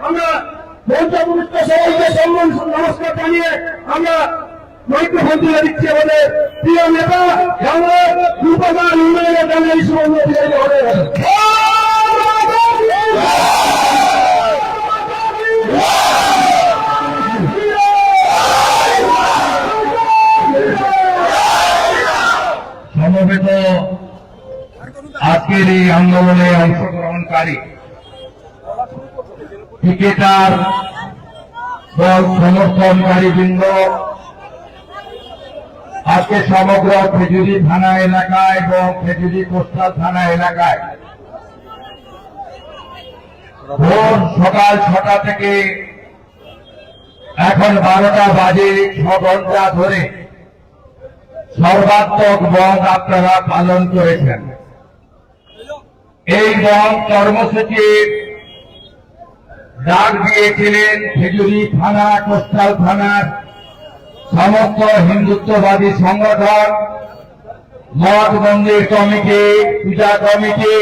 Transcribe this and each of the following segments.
আমরা মঞ্চপুষ্ট সবাইকে সম্মান নমস্কার জানিয়ে আমরা মাইক্রোফোন তুলে দিচ্ছি আমাদের প্রিয় নেতা মহোদয় সমবেত আজকের এই আন্দোলনে অংশগ্রহণকারী ক্রিকেটার দল সমর্থনকারী বৃন্দ আজকে সমগ্র খেজুরি থানা এলাকায় এবং খেজুরি কোস্টাল থানা এলাকায় ভোর সকাল ছটা থেকে এখন বারোটা বাজে ছ ঘণ্টা ধরে সর্বাত্মক বন্ধ আপনারা পালন করেছেন। এই বন্ধ কর্মসূচি ডাক দিয়েছিলেন খেজুরি থানা, কোস্টাল থানার সমস্ত হিন্দুত্ববাদী সংগঠন মঠ মন্দির কমিটি, পূজা কমিটি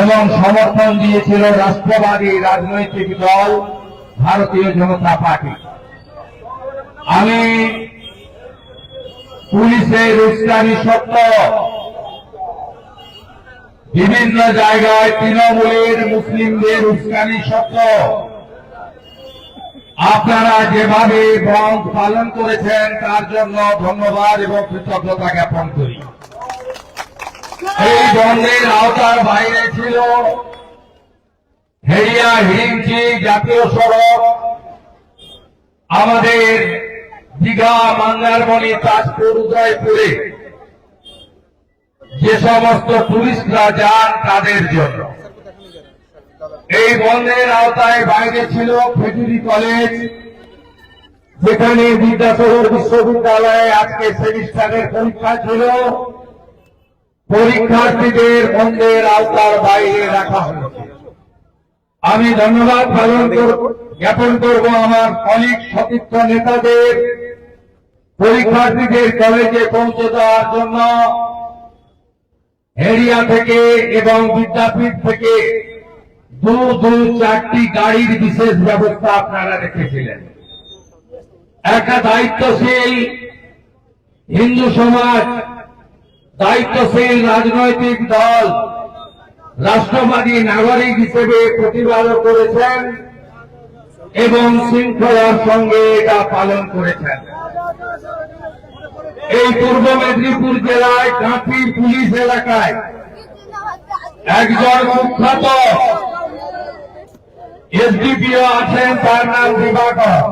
এবং সমর্থন দিয়েছিল রাষ্ট্রবাদী রাজনৈতিক দল ভারতীয় জনতা পার্টি। আমি পুলিশের উস্কানি সত্য বিভিন্ন জায়গায় তৃণমূলের মুসলিমদের উস্কানি সত্য। আপনারা যেভাবে বন্ধ পালন করেছেন, তার জন্য ধন্যবাদ এবং কৃতজ্ঞতা জ্ঞাপন করি। এই বন্ধের আওতার বাইরে ছিল হেরিয়া হিরিঞ্চি জাতীয় সড়ক। আমাদের দীঘা মন্দারমণি তাজপুর, উদয়পুরে যে সমস্ত টুরিস্টরা যান তাদের জন্য। এই বন্ধের আওতায় বাইরে ছিল খেজুরি কলেজ, যেখানে বিদ্যাসাগর বিশ্ববিদ্যালয়ে আজকে সেমিস্টারের পরীক্ষা ছিল। পরীক্ষার্থীদের বন্ধের আওতার বাইরে রাখা হয়েছে আমি ধন্যবাদ পালন জ্ঞাপন করব আমার অনেক সতীর্থ নেতাদের। পরীক্ষার্থীদের কলেজে পৌঁছে দেওয়ার জন্য হেরিয়া থেকে এবং বিদ্যাপীঠ থেকে দু দু, চারটি গাড়ির বিশেষ ব্যবস্থা আপনারা রেখেছিলেন। একটা দায়িত্বশীল হিন্দু সমাজ, দায়িত্বশীল রাজনৈতিক দল, রাষ্ট্রবাদী নাগরিক হিসেবে প্রতিবাদ করেছেন এবং শৃঙ্খলার সঙ্গে এটা পালন করেছেন। এই পূর্ব মেদিনীপুর জেলায় কাঁথি পুলিশ এলাকায় একজন কুখ্যাত এসডিপিও আছেন, তার নাম দিবাকর।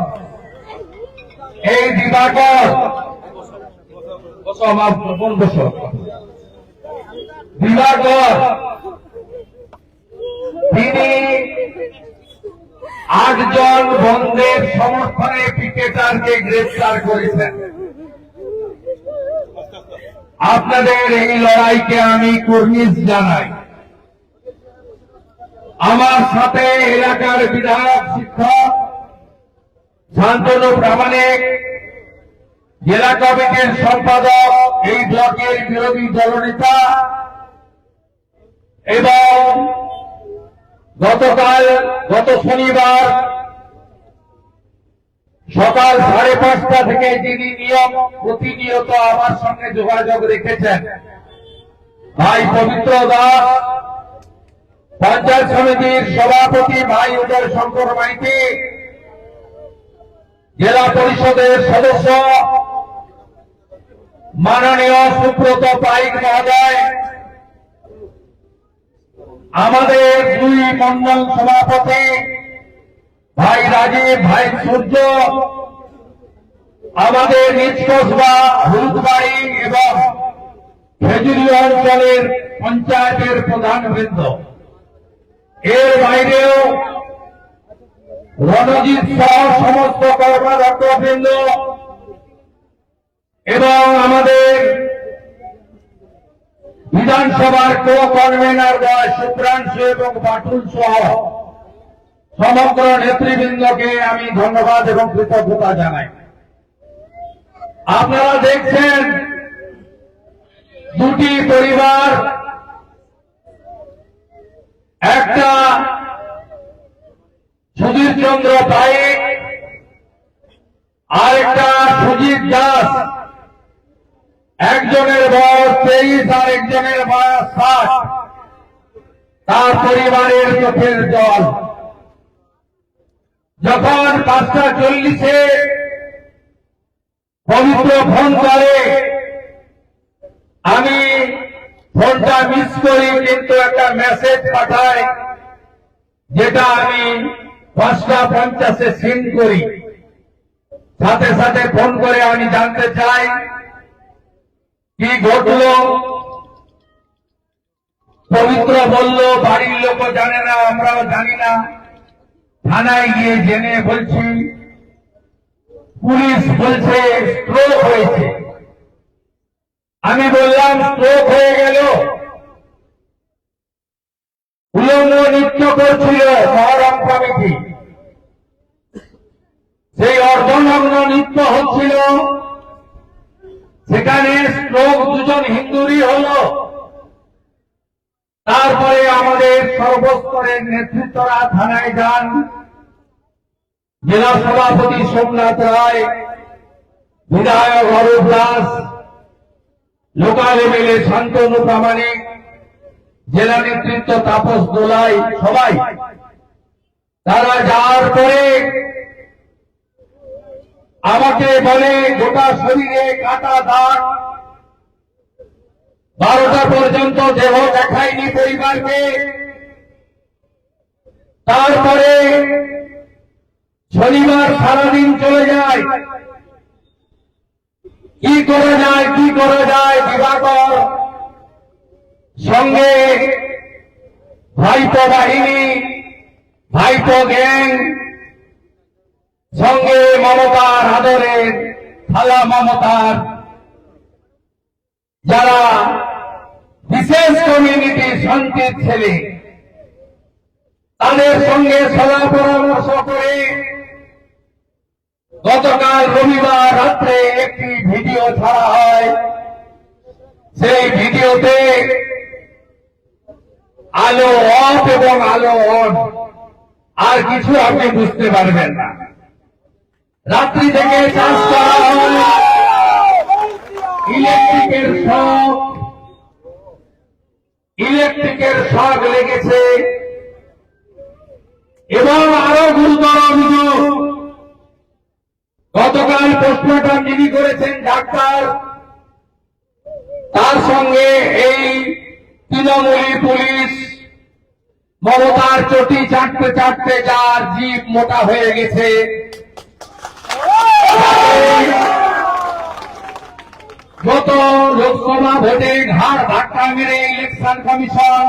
এই দিবাকর দিবাকর, তিনি আটজন বন্ধের সমর্থনে ক্রিকেটারকে গ্রেফতার করেছেন। আপনাদের এই লড়াইকে আমি কর্নিশ জানাই। আমার সাথে এলাকার বিধায়ক, শিক্ষক, শান্তনু প্রামাণিক, জেলা কমিটির সম্পাদক, এই ব্লকের বিরোধী দলনেতা এবং গতকাল, গত শনিবার সকাল সাড়ে পাঁচটা থেকে যিনি নিয়ম প্রতিনিয়ত আমার সঙ্গে যোগাযোগ রেখেছেন। ভাই পবিত্র দাস, পঞ্চায়েত সমিতির সভাপতি ভাই উদয় শঙ্কর মাইতি, জেলা পরিষদের সদস্য, মাননীয় সুব্রত পাইক মহোদয়, আমাদের দুই মন্ডল সভাপতি ভাই রাজীব ভাই সূর্য, আমাদের নিজকসবা হলুদবাড়ি এবং খেজুরি অঞ্চলের পঞ্চায়েতের প্রধান বৃন্দ। এর বাইরেও রণজিৎ সহ সমস্ত কর্মরত বৃন্দ এবং আমাদের বিধানসভার কো কনভেনার দল শুক্রাংশু এবং বাটুল সহ সমগ্র নেতৃবৃন্দকে আমি ধন্যবাদ এবং কৃতজ্ঞতা জানাই। আপনারা দেখছেন দুটি পরিবার, একটা সুধীর চন্দ্র পাইক আর একটা সুজিত দাস। একজনের বয়স তেইশ আর একজনের বয়স ষাট। তার পরিবারের চোখের জল। যখন পাঁচটা চল্লিশে পবিত্র ফোন করে, আমি ফোনটা মিস করি, কিন্তু একটা মেসেজ পাঠাই যেটা আমি পাঁচটা পঞ্চাশে সেন্ড করি। সাথে সাথে ফোন করে আমি জানতে চাই, কি ঘটলো? পবিত্র বলল, বাড়ির লোকও জানে না, আমরাও জানি না। থানায় গিয়ে জেনে বলছি, পুলিশ বলছে স্ট্রোক হয়েছে। আমি বললাম স্ট্রোক হয়ে গেল। উলঙ্গ নৃত্য করছিল মহরম কমিটি। সেই অর্ধনগ্ন নৃত্য হচ্ছিল। সেখানে স্ট্রোক দুজন হিন্দুরই হলো। তারপরে আমাদের সর্বস্তরের নেতৃত্বরা থানায় যান। জেলা সভাপতি সোমনাথ রায়, বিধায়ক অরূপ দাস, লোকাল এমএলএ শান্তনু প্রামাণিক, জেলা নেতৃত্ব তাপস দোলাই সবাই। তারা যাওয়ার পরে আমাকে বলে, গোটা শরীরে কাটা দাগ। বারোটা পর্যন্ত দেহ দেখায়নি পরিবারকে। তারপরে শনিবার সারাদিন চলে যায়। কি করা যায়, কি করা যায়, দিবাকর। সঙ্গে ভাইপো বাহিনী, ভাইপো গ্যাং, সঙ্গে মমতার আদরের থালা মমতার। যারা বিশেষ কমিউনিটি শান্তির ছেলে, তাদের সঙ্গে সদা পরামর্শ করে গতকাল রবিবার রাত্রে একটি ভিডিও ছাড়া হয় সেই ভিডিওতে আলো অফ এবং আলো অন। আর কিছু আপনি বুঝতে পারবেন না। রাত্রি থেকে চাষ করা হয়। ইলেকট্রিকের শখ ইলেকট্রিকের শখ লেগেছে। এবং আরও গুরুতর অভিযোগ। গতকাল পোস্টমর্টম যিনি করেছেন ডাক্তার। তার সঙ্গে এই তৃণমূলী পুলিশ মমতার চটি চাটতে চাটতে যার জীব মোটা হয়ে গেছে। গত লোকসভা ভোটে ঘাড় ধাক্কা মেরে ইলেকশন কমিশন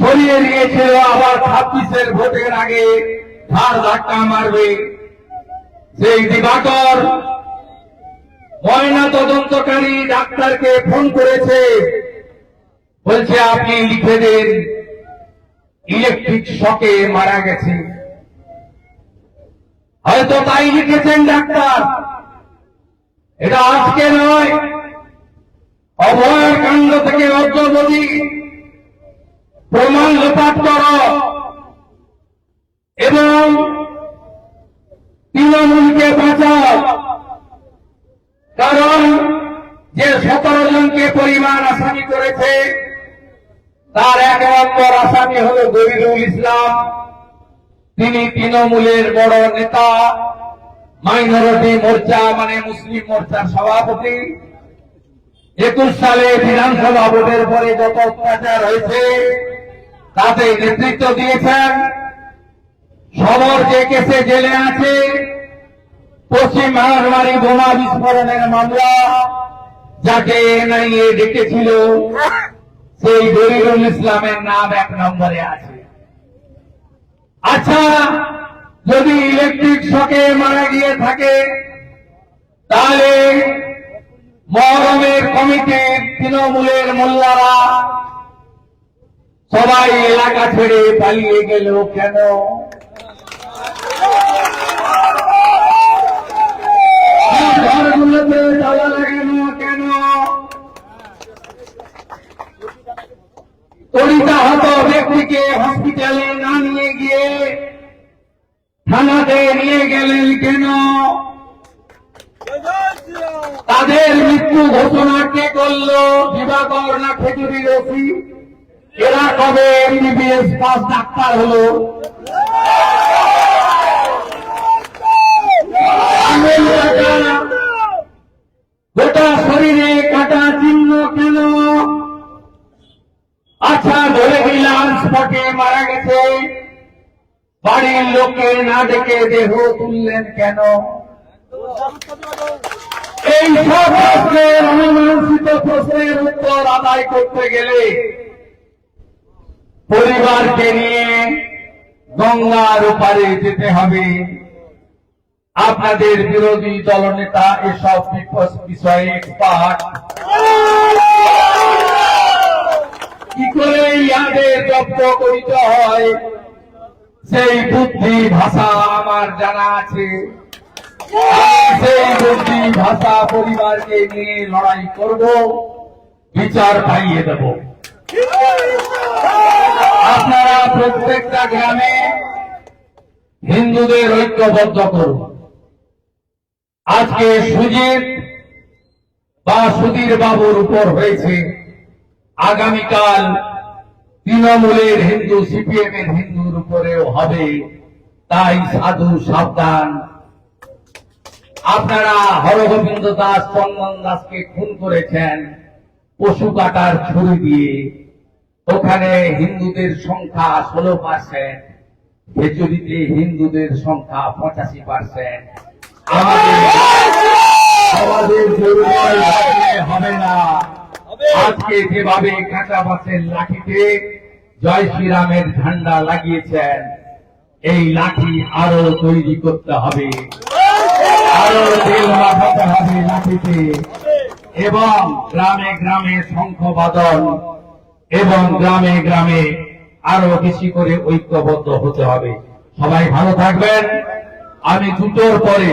সরিয়ে দিয়েছিল আবার ছাব্বিশের ভোটের আগে ঘাড় ধাক্কা মারবে। সেই দিবাকর ময়না তদন্তকারী ডাক্তারকে ফোন করেছে। বলছে, আপনি লিখে দেন। ইলেকট্রিক শকে মারা গেছে। হয়তো তাই লিখেছেন ডাক্তার। এটা আজকে নয়। অভয়ের কাণ্ড থেকে অগ্রগতি। প্রমাণ লোপাট কর। এবং তৃণমূলকে বাঁচাও। কারণ যে সতেরো জনকে পরিমাণ আসামি করেছে, তার এক নম্বর আসামি হল গরিরুল ইসলাম। তিনি তৃণমূলের বড় নেতা, মাইনরিটি মোর্চা মানে মুসলিম মোর্চার সভাপতি। একুশ সালে বিধানসভা ভোটের পরে যত অত্যাচার হয়েছে, তাতে নেতৃত্ব দিয়েছেন। সবর যে কেসে জেলে আছে পশ্চিম মহানবাড়ি বোমা বিস্ফোরণের মামলা, যাকে এনআইএ ডেকেছিল, সেই গরিরুল ইসলামের নাম এক নম্বরে আছে। আচ্ছা যদি ইলেকট্রিক শকে মারা গিয়ে থাকে, তাহলে মহরমের কমিটির তৃণমূলের মোল্লারা সবাই এলাকা ছেড়ে পালিয়ে গেল কেন ঘরগুলোতে তালা লাগানো কেন তরিতাহত ব্যক্তিকে হসপিটালে না নিয়ে গিয়ে থানাতে নিয়ে গেলেন কেন? তাদের মৃত্যু ঘোষণা কে করল? দিবাকর না খেজুরি রসি এরা কবে এমবিবিএস পাস ডাক্তার হলো? গোটা শরীরে কাটা চিহ্ন কেন? আচ্ছা ধরে নিলাম, স্পটে মারা গেছে। বাড়ির লোককে না ডেকে দেহ তুললেন কেন? এই সব প্রশ্নের অমীমাংসিত প্রশ্নের উত্তর আদায় করতে গেলে পরিবারকে নিয়ে গঙ্গার ওপারে যেতে হবে। আপনাদের বিরোধী দলনেতা এসব বিষয়ে এক্সপার্ট কি করে ইয়াদের জব্দ করিতে হয়? সেই বুদ্ধি ভাষা আমার জানা আছে। সেই বুদ্ধি ভাষা পরিবারকে নিয়ে লড়াই করব, বিচার পাইয়ে দেব। আপনারা প্রত্যেকটা গ্রামে হিন্দুদের ঐক্যবদ্ধ করুন। আজকে সুজিত বা সুধীর বাবুর উপর হয়েছে। আগামীকাল তৃণমূলের হিন্দু সিপিএম এর হিন্দুর উপরেও হবে। তাই সাধু সাবধান। আপনারা হরগোবিন্দ দাস চন্দন দাসকে খুন করেছেন পশু কাটার ছুরি দিয়ে। ওখানে হিন্দুদের সংখ্যা ষোলো পার্সেন্ট খেচুরিতে হিন্দুদের সংখ্যা পঁচাশি পার্সেন্ট। আমাদের হবে না। আজকে যেভাবে কাঁচা বাসের লাঠিতে জয় শ্রীরামের ঝান্ডা লাগিয়েছেন, এই লাঠি আরও তৈরি করতে হবে। আরও তেল হবে লাঠিতে। এবং গ্রামে গ্রামে শঙ্খ বাদন এবং গ্রামে গ্রামে আরও বেশি করে ঐক্যবদ্ধ হতে হবে। সবাই ভালো থাকবেন। আমি দুটোর পরে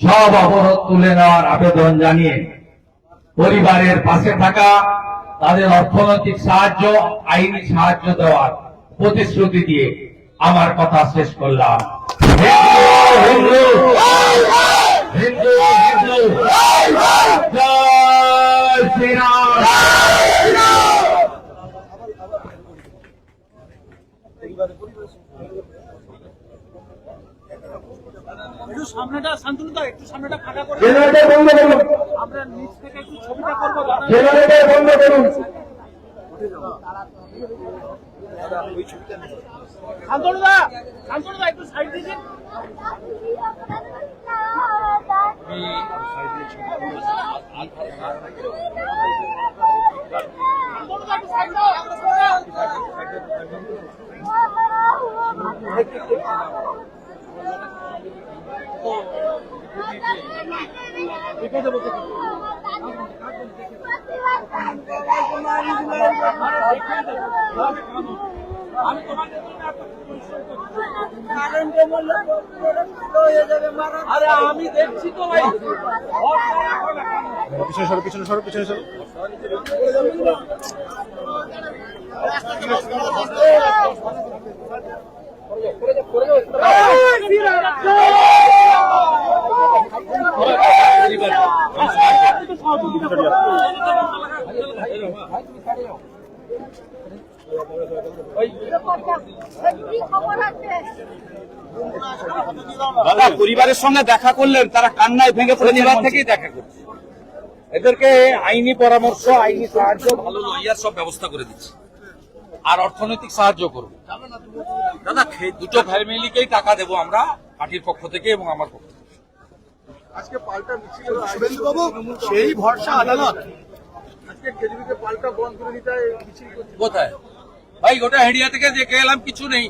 সব অবরোধ তুলে নেওয়ার আবেদন জানিয়ে পরিবারের পাশে থাকা, তাদের অর্থনৈতিক সাহায্য, আইনি সাহায্য দেওয়ার প্রতিশ্রুতি দিয়ে আমার কথা শেষ করলাম। হিন্দু হিন্দু হিন্দু হিন্দু একটু সামনেটা শান্তনুদা একটু সামনেটা ফাঁকা করে জেনারেটর বন্ধ করুন। আমরা নিচ থেকে একটু ছবিটা করব জেনারেটর বন্ধ করুন। শান্তনুদা শান্তনুদা একটু সাইড দিয়েছেন শান্তনুদা একটু সাইড দাও আমি। আরে আমি দেখছি তো ভাই পিছনে সরো পিছনে সরো পিছনে সরো দাদা পরিবারের সঙ্গে দেখা করলেন, তারা কান্নায় ভেঙে পরিবার থেকেই দেখা করছে। এদেরকে আইনি পরামর্শ, আইনি সাহায্য, ভালো লয়ার সব ব্যবস্থা করে দিচ্ছি। আর অর্থনৈতিক সাহায্য করব। দাদা দুটো ফ্যামিলিকেই টাকা দেবো আমরা পার্টির পক্ষ থেকে এবং আমার পক্ষ থেকে। শুভেন্দুবাবু সেই ভরসা আদালত। আজকে কেজরিকে পাল্টা বন্ধ করে দিতে কোথায়? ভাই গোটা হেডিয়া থেকে দেখে এলাম কিছু নেই।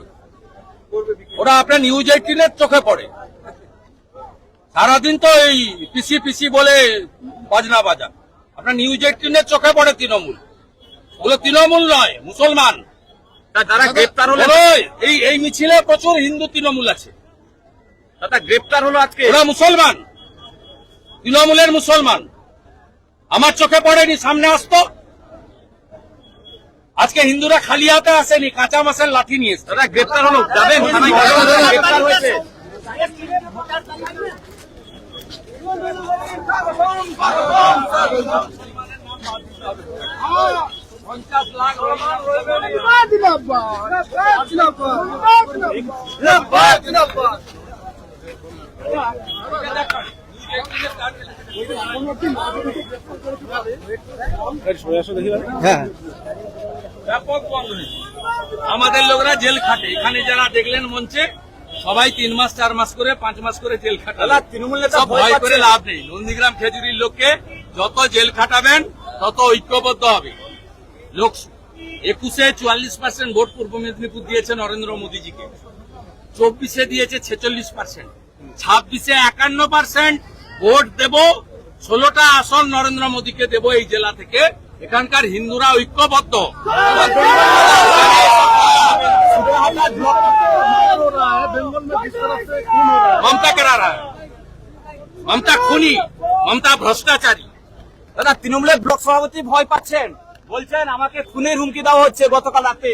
ওরা আপনার নিউজ এইটিনের চোখে পড়ে। সারাদিন তো এই পিসি পিসি বলে বাজনা বাজা। আপনার নিউজ এইটিনের চোখে পড়ে তৃণমূল। ওগুলো তৃণমূল নয় মুসলমান যারা গ্রেপ্তার এই এই মিছিলে প্রচুর হিন্দু তৃণমূল আছে দাদা গ্রেপ্তার হলো আজকে ওরা মুসলমান তৃণমূলের মুসলমান আমার চোখে পড়েনি সামনে আসতো আজকে হিন্দুরা খালি হাতে আসেনি কাঁচা মাসের লাঠি নিয়ে এসছে দাদা গ্রেপ্তার হলো যাবেন? গ্রেপ্তার হয়েছে বন্ধ আমাদের লোকরা জেল খাটে। এখানে যারা দেখলেন মঞ্চে সবাই তিন মাস চার মাস করে পাঁচ মাস করে জেল খাটে দাদা তৃণমূল সব ভয় ভয় করে লাভ নেই। নন্দীগ্রাম খেজুরির লোককে যত জেল খাটাবেন তত ঐক্যবদ্ধ হবে। লোক একুশে চুয়াল্লিশ পার্সেন্ট ভোট পূর্ব মেদিনীপুর দিয়েছে নরেন্দ্র মোদীজিকে। চব্বিশে দিয়েছে ছেচল্লিশ পার্সেন্ট ছাব্বিশে একান্ন পার্সেন্ট ভোট দেব, ষোলোটা আসন নরেন্দ্র মোদীকে দেব এই জেলা থেকে। এখানকার হিন্দুরা ঐক্যবদ্ধ। মমতা করা রা মমতা খুনি, মমতা ভ্রষ্টাচারী। দাদা, তৃণমূলের ব্লক সভাপতি ভয় পাচ্ছেন। বলছেন আমাকে খুনের হুমকি দেওয়া হচ্ছে গতকাল রাতে।